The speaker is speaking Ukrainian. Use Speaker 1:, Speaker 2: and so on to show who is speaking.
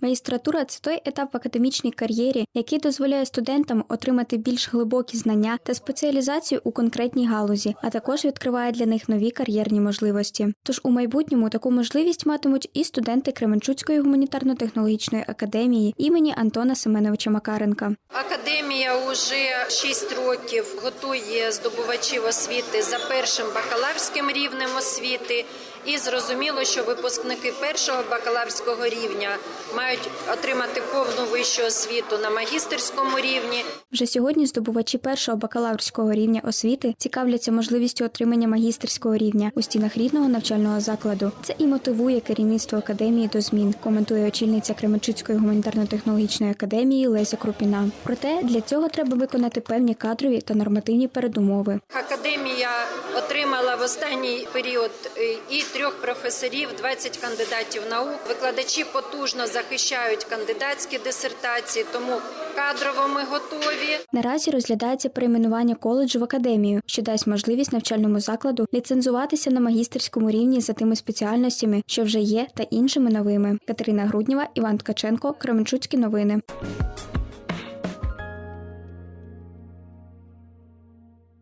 Speaker 1: Магістратура це той етап в академічній кар'єрі, який дозволяє студентам отримати більш глибокі знання та спеціалізацію у конкретній галузі, а також відкриває для них нові кар'єрні можливості. Тож у майбутньому таку можливість матимуть і студенти Кременчуцької гуманітарно-технологічної академії імені Антона Семеновича Макаренка.
Speaker 2: Академія уже 6 років готує здобувачів освіти за першим бакалаврським рівнем освіти. І зрозуміло, що випускники першого бакалаврського рівня мають отримати повну вищу освіту на магістерському рівні.
Speaker 1: Вже сьогодні здобувачі першого бакалаврського рівня освіти цікавляться можливістю отримання магістерського рівня у стінах рідного навчального закладу. Це і мотивує керівництво академії до змін, коментує очільниця Кременчуцької гуманітарно-технологічної академії Леся Крупіна. Проте для цього треба виконати певні кадрові та нормативні передумови.
Speaker 2: Академія отримала в останній період е, і трьох професорів, 20 кандидатів наук. Викладачі потужно захищають кандидатські дисертації, тому кадрово ми готові.
Speaker 1: Наразі розглядається перейменування коледжу в академію, що дасть можливість навчальному закладу ліцензуватися на магістерському рівні за тими спеціальностями, що вже є, та іншими новими. Катерина Грудніва, Іван Ткаченко, Кременчуцькі новини.